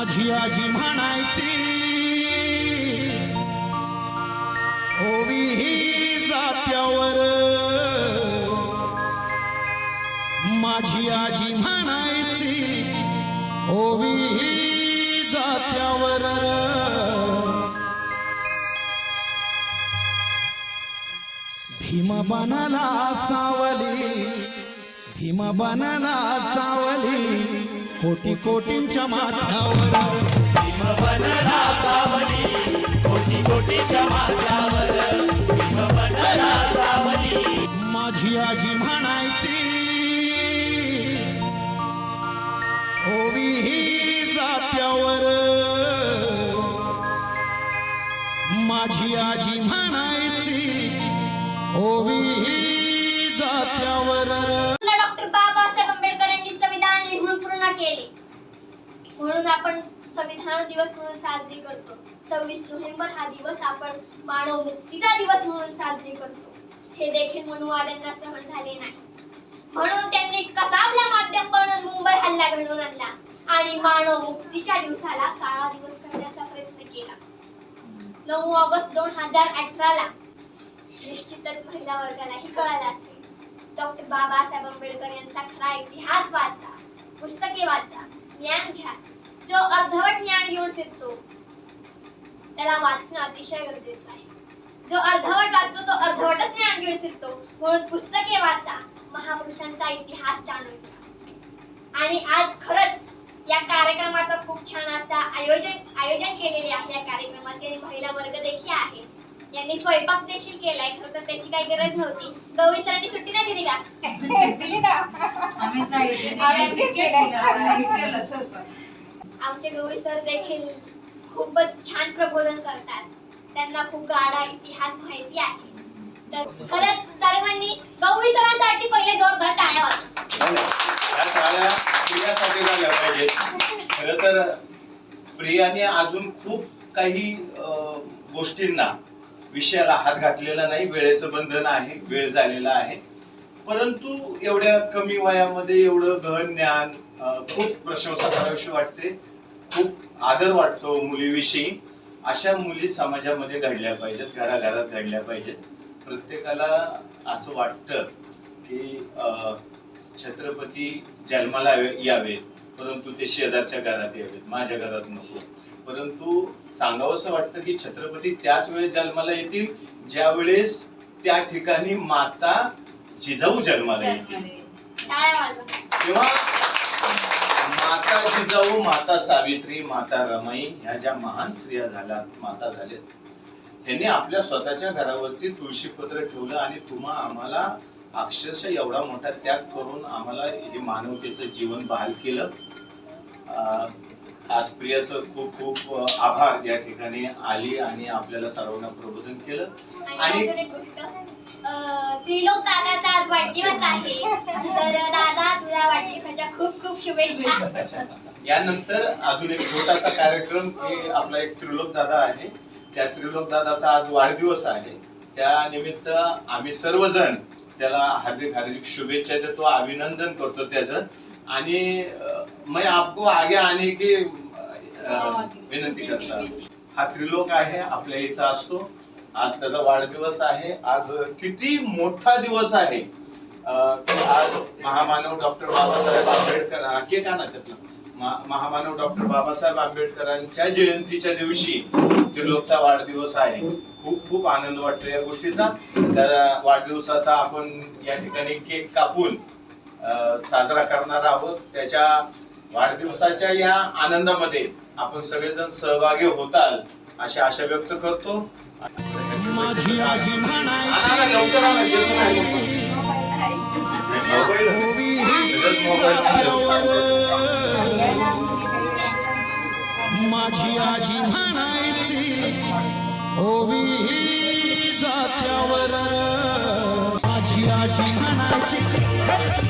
माझी आजी म्हणायची ओवी ही जात्यावर. माझी आजी म्हणायची ओवी ही जात्यावर. भीम बनाला सावली भीम बनाला सावली कोटी कोटींच्या माथ्यावर. माझी आजी म्हणायची होवी ही जात्यावर. माझी आजी म्हणायची होवी ही जात्यावर. लिहून केली. म्हणून आपण संविधान दिवस म्हणून साजरी करतो. सव्वीस नोव्हेंबर हा दिवस आपण मानव मुक्तीचा दिवस म्हणून साजरी करतो. हे देखील मनुवाद्यांना सहन झाले नाही. म्हणून त्यांनी कसाबला माध्यम बनून मुंबई हल्ला घडवून आणला आणि मानव मुक्तीच्या दिवसाला काळा दिवस करण्याचा प्रयत्न केला. नऊ ऑगस्ट दोन हजार अठराला निश्चितच महिला वर्गालाही कळालं असेल. डॉक्टर बाबासाहेब आंबेडकर यांचा खरा इतिहास वाचा. पुस्तके वाचा ज्ञान घ्या. जो अर्धवट ज्ञान घेऊन फिरतो त्याला वाचणं अतिशय गरजेचं आहे. जो अर्धवट वाचतो तो अर्धवटच ज्ञान घेऊन फिरतो. म्हणून पुस्तके वाचा महापुरुषांचा इतिहास जाणून घ्या. आणि आज खरंच या कार्यक्रमाचं खूप छान असा आयोजन आयोजन केलेले आहे. या कार्यक्रमाचे आणि महिला वर्ग देखील आहे. यांनी स्वयंपाक देखील केलाय खरं तर त्याची काही गरज नव्हती गौरी सरांनी सुट्टी नाही दिली का दिली ना आम्हीच नाही केलं. आम्हीच केलं. आम्हीच केलं स्वयंपाक. आमचे गौरी सर देखील खूपच छान प्रबोधन करतात त्यांना खूप गाडा इतिहास माहिती आहे तर खरंच सर्वांनी गौरी सरांसाठी पहिले जोरदार टाळ्या वाजवा नाही, नाही. या टाळ्या प्रियासाठी झाल्या पाहिजेत खरं तर प्रियाने अजून खूप काही अं, गोष्टींना विषयाला हात घातलेला नाही वेळेचं बंधन आहे वेळ झालेला आहे. परंतु एवढ्या कमी वयामध्ये एवढं गहन ज्ञान खूप प्रशंसा करावीशी वाटते खूप आदर वाटतो मुलीविषयी. अशा मुली समाजामध्ये घडल्या पाहिजेत घराघरात घडल्या पाहिजेत. प्रत्येकाला असं वाटतं की छत्रपती जन्माला यावे- परंतु ते शेजारच्या घरात यावेत माझ्या घरात नको. परंतु सांगावंसं वाटतं की छत्रपती त्याच वेळेस जन्माला येतील ज्या वेळेस त्या ठिकाणी माता जिजाऊ जन्माला येतील. तेव्हा माता जिजाऊ माता सावित्री माता रमाई ह्या ज्या महान स्त्रिया झाल्या माता झाल्यात त्यांनी आपल्या स्वतःच्या घरावरती तुळशीपत्र ठेवलं आणि तुम्हा आम्हाला अक्षरशः एवढा मोठा त्याग करून आम्हाला हे मानवतेचं जीवन बहाल केलं. अं, आज प्रियाचं खूप खूप आभार या ठिकाणी आली आणि आपल्याला सर्वांना प्रबोधन केलं. आणि आणि- अजून एक गोष्ट अं, त्रिलोक दादाचा आज वाढदिवस आहे. तर दादा तुला वाढदिवसाच्या खूप खूप शुभेच्छा. अच्छा. यानंतर अजून एक छोटासा कार्यक्रम की आपला एक त्रिलोक दादा आहे. त्या त्रिलोक दादाचा आज वाढदिवस आहे. त्या निमित्त आम्ही सर्वजण त्याला हार्दिक हार्दिक शुभेच्छा देतो अभिनंदन करतो त्याचं. आणि अं, मैं आपको आगे आने की विनंती करता हा। त्रिलोक आहे आपल्या इथं असतो. आज त्याचा वाढदिवस आहे. आज किती मोठा दिवस आहे. आज महामानव डॉक्टर बाबासाहेब आंबेडकर आणखी केक ना त्यातला. महामानव डॉक्टर बाबासाहेब आंबेडकरांच्या जयंतीच्या दिवशी त्रिलोकचा वाढदिवस आहे. खूप खूप आनंद वाटतो या गोष्टीचा. त्या वाढदिवसाचा आपण या ठिकाणी केक कापून साजरा करणार आहोत. त्याच्या वाढदिवसाच्या या आनंदामध्ये आपण सगळेजण सहभागी होताल अशी आशा व्यक्त करतो. माझी आजी म्हणायची ओवी जात्यावर. माझी आजी म्हणायची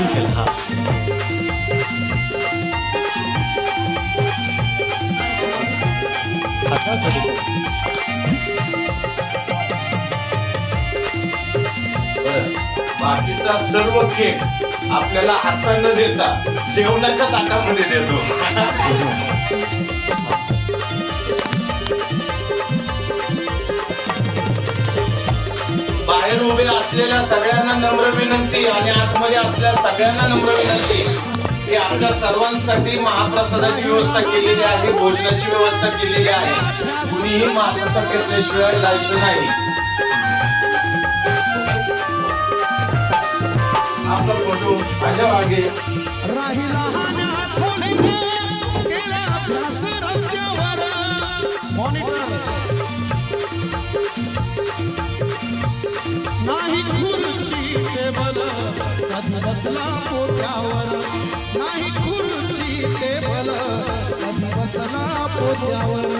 आपण केला हा. बाकीचा सर्व केक आपल्याला हातात न देता. जेवणाच्या ताटामध्ये देतो. असलेल्या सगळ्यांना नम्र विनंती आणि आतमध्ये आपल्या सगळ्यांना नम्र विनंती की आपल्या सर्वांसाठी महाप्रसादाची व्यवस्था केलेली आहे भोजनाची व्यवस्था केलेली आहे. कुणीही महाप्रसाद घेतल्याशिवाय जायचं नाही. आपला फोटो माझ्या मागे. बसला पोत्यावर. नाही खुर्ची टेबल. कधी बसला पोत्यावर.